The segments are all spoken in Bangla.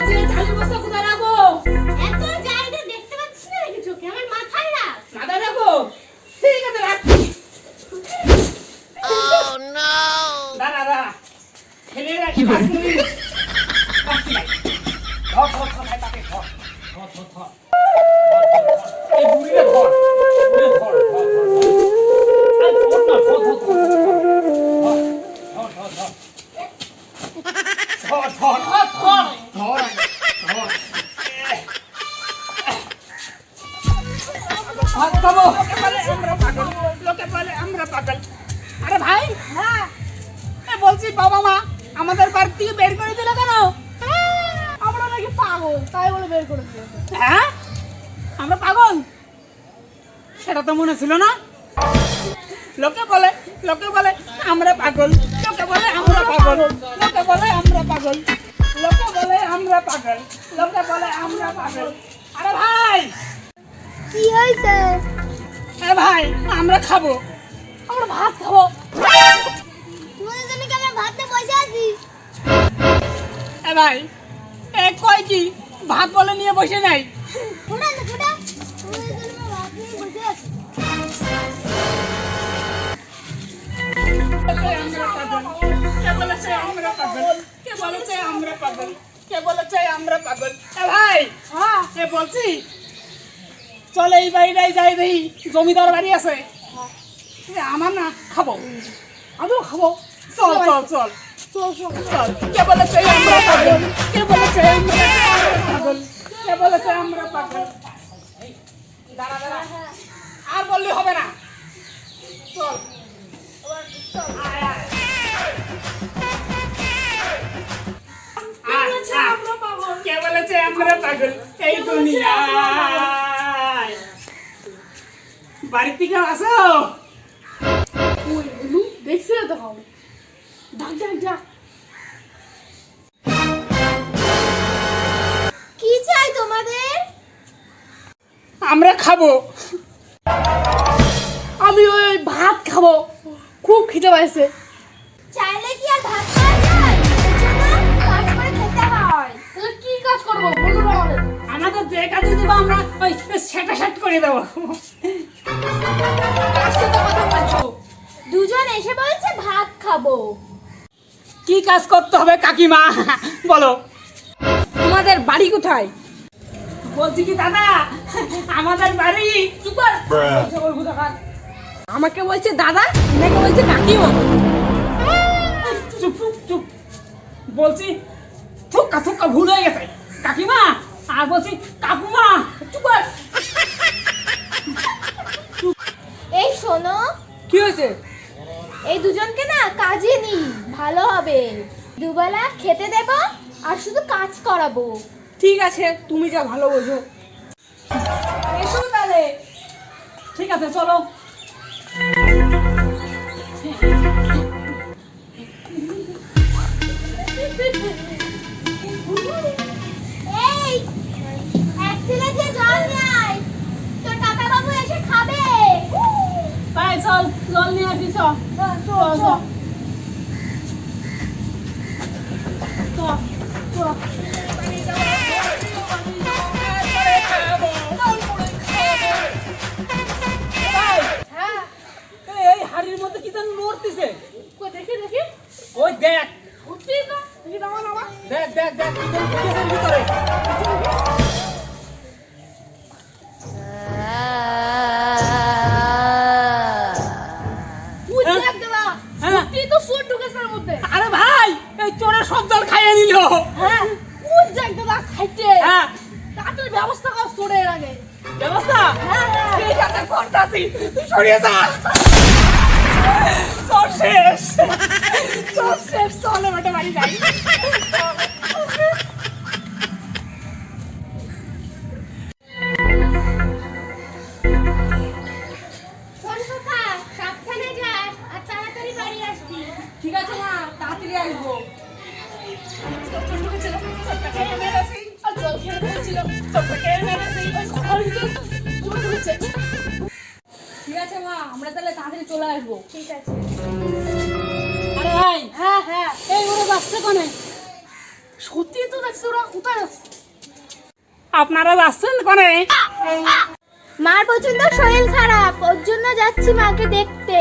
বলছি এই চালের বস্তা কোথায় রাখব এত বাবা মা আমাদের বাড়ি থেকে বের করে দিল কেন? আমরা নাকি পাগল তাই বলে বের করে দিল হ্যাঁ? আমরা পাগল? সেটা তো মনে ছিল না। লোকে বলে লোকে বলে আমরা পাগল। লোকে বলে আমরা পাগল। লোকে বলে আমরা পাগল। লোকে বলে আমরা পাগল। লোকে বলে আমরা পাগল। আরে ভাই! কি হয়েছে? আরে ভাই আমরা খাব। আমরা ভাত খাব। এ ভাই এ কয় কি? ভাত বলে নিয়ে বসে নাই। আমরা কে বলেছে পাগল? কে আমরা পাগল? ভাই হ্যাঁ। বলছি চল এই বাড়িটাই যাই দেখি জমিদার বাড়ি আছে। আমার না খাব। আমিও খাব। চল চল চল। কে আমরা পাগল? কে বলেছে আমরা পাগল? কে বলেছে আমরা পাগল? দাঁড়া দাঁড়া আর বললে হবে না। চল। চল আয়। আয়। আচ্ছা কে বলেছে আমরা পাগল? এই দুনিয়ায়। বাড়ি থেকে আসো। দেখছি তো ডাক ডাক ডাক। কি চাই তোমাদের? আমরা খাব। আমি ওই ভাত খাব। খুব খিদে পাইছে। চাইলে কি আর ভাত খাওয়া কি কাজ করতে হবে কাকিমা? বলো। তোমাদের বাড়ি কোথায়? বলছি কি দাদা আমাদের বাড়ি চুপ কর। বলছে আমাকে বলছে দাদা নাকি বলছে কাকিমা। চুপ চুপ চুপ। বলছি থুক্কা থুক্কা ভুল হয়ে গেছে। কাকিমা আর বলছি কাকুমা চুপ কর। এই শোনো। কি হয়েছে? এই দুজনকে না কাজে নি ভালো হবে। দুবেলা খেতে দেব আর শুধু কাজ করাবো। ঠিক আছে তুমি যা ভালো বোঝো। এসো তাহলে। ঠিক আছে চলো। এই হাড়ির মধ্যে কি যেন নড়তেছে? কই দেখি। দেখি ওই দেখ দেখি দেখ দেখ ভিতরে। ব্যবস্থা হ্যাঁ হ্যাঁ ঠিক আছে করতাছি তুই সরিয়ে যা সব শেষ সব শেষ চল এবারে বাড়ি যাই শোন কাকা সাবধানে যাস আর তাড়াতাড়ি বাড়ি আসবি ঠিক আছে মা তাড়াতাড়ি আসব ঠিক আছে মা আমরা তাহলে তাড়াতাড়ি চলে আসব ঠিক আছে আরে ভাই হ্যাঁ হ্যাঁ এই ওরা বাচ্চা কোনে সত্যি তো দেখছি ওরা কোথায় যাচ্ছে আপনারা যাচ্ছেন কোনে? মার প্রচণ্ড শরীর খারাপ ওর জন্য যাচ্ছি মাকে দেখতে।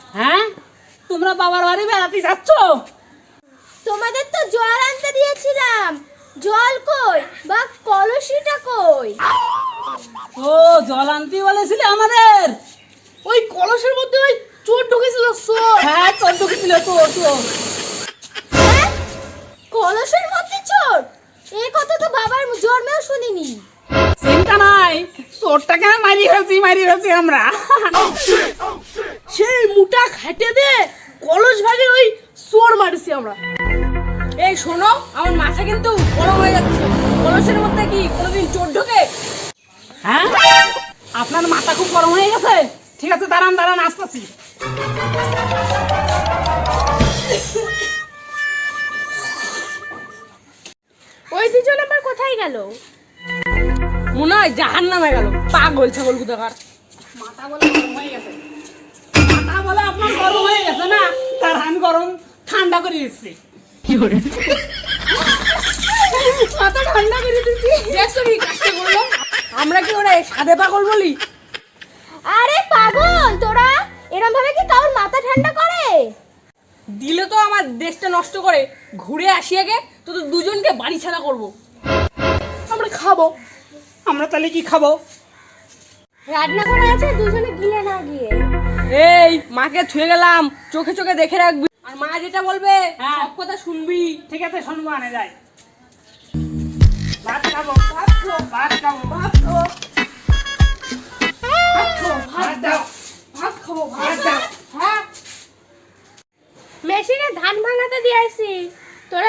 হ্যাঁ? তোমরা বাবার বাড়ি বেড়াতে যাচ্ছ? তোমাদের তো জল আনতে দিয়েছিলাম। জল কই? ও জল আনতে বলেছিলে আমাদের? ওই কলসের মধ্যে ওই চোর ঢুকেছিল চোর। হ্যাঁ চোদ্দ ছিল চোর চোর। হ্যাঁ? কলসের মধ্যে চোর? এ কথা তো বাবার জন্মেও শুনিনি। চিন্তা নাই চোরটাকে মারি ফেলছি মারি ফেলছি আমরা। সেই মুটা খাটে দে কলস ভাগে ওই চোর মারছি আমরা। এই শোনো আমার মাথা কিন্তু গরম হয়ে যাচ্ছে। কলসের মধ্যে কি কোনোদিন চোর ঢোকে? হ্যাঁ? আপনার মাথা খুব গরম হয়ে গেছে? ঠিক আছে দাঁড়ান দাঁড়ান আসতেছি। ওই দুজন আবার কোথায় গেল? মনে হয় জাহান নামে গেল। পাগল ছাগল কোথাকার মাথা বলে গরম হয়ে গেছে। মাথা বলে আপনার গরম হয়ে গেছে না? তার আমি গরম ঠান্ডা করে দিচ্ছি। মাথা ঠান্ডা করে দিচ্ছি দেখছ কি কাজটা করল। আমরা কি ওরে সাদে পাগল বলি? আরে পাগল তোরা এরম ভাবে কি কাউর মাথা ঠান্ডা করে? দিলে তো আমার দেশটা নষ্ট করে। ঘুরে আসি আগে তো তো দুজনকে বাড়ি ছাড়া করব। আমরা খাব। আমরা তাহলে কি খাব? রান্না করা আছে দুজনে গিলে না গিয়ে। এই মাকে ছুঁয়ে গেলাম। চোখে চোখে দেখে রাখবি। আর মা যেটা বলবে সব কথা শুনবি। ঠিক আছে শুনব আনে যাই।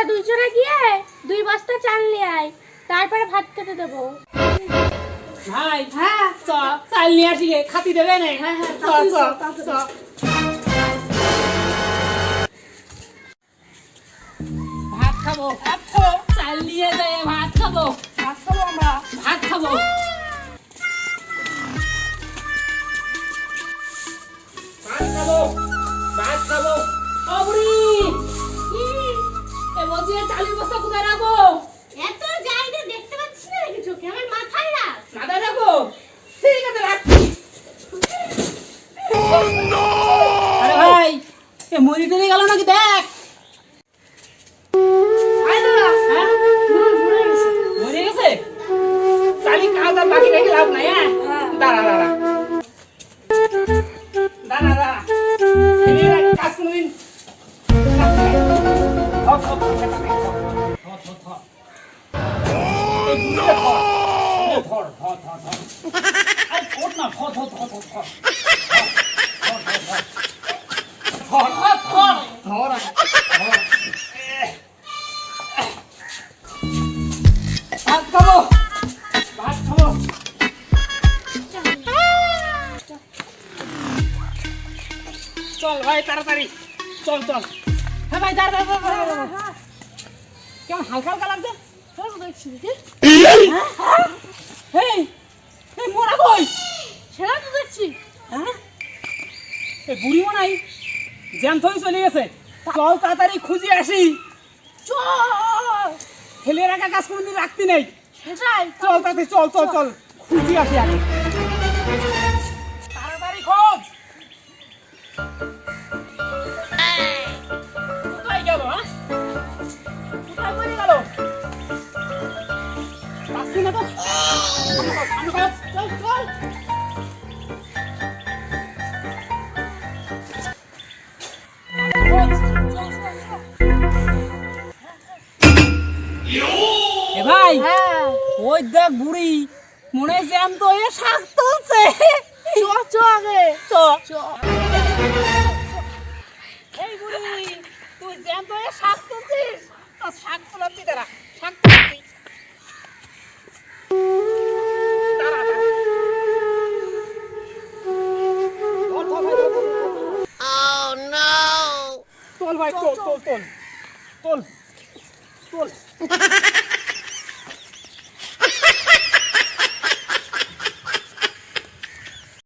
তোরা দুজনে গিয়ে দুই বস্তা চাল নিয়ে আয় তারপরে ভাত খেতে দেবো। ভাই হ্যাঁ চ চাল নিয়ে আসি খাতি দেবে না? হ্যাঁ হ্যাঁ চ চ চ। ভাত খাব ভাত খাব চাল নিয়ে যাই ভাত খাব। ভাত খাব আমরা। ভাত খাব। চালের বস্তা কোথায় রাখব এত জায়গা দেখতে পাচ্ছিস না নাকি চোখে? আমার মাথায় রাখ। মাথায় রাখব ঠিক আছে রাখছি। আরে ভাই এ মরি টরে গেল নাকি? দেখ। ধর, ধর, না, ধর, ধর, ধর, ধর, ধর। ধর, ধর, ধর। ভাত খাব চল ভাই তাড়াতাড়ি চল চল হ্যাঁ ভাই দাঁড়া, দাঁড়া। কেমন হালকা হালকা লাগছে মোরা কই? সেটা তো দেখছি। হ্যাঁ? এই বুড়ি মনে জ্যান্ত হয়ে চলে গেছে। চল তাড়াতাড়ি খুঁজে আসি। চল! ফেলে রাখা কাজ কোনোদিন রাখতে নেই। চল তাতে চল চল চল। খুঁজি আসি আগে। ভাই ওই দেখ বুড়ি মনে হয় জ্যান্ত হয়ে শাক তুলছে। চ চ আগে। চ। চ। এই বুড়ি তুই জ্যান্ত হয়ে শাক তুলছিস তোর শাক তুলাচ্ছি দাঁড়া শাক তুলাচ্ছি tol, tol, tol. Tol. Tol.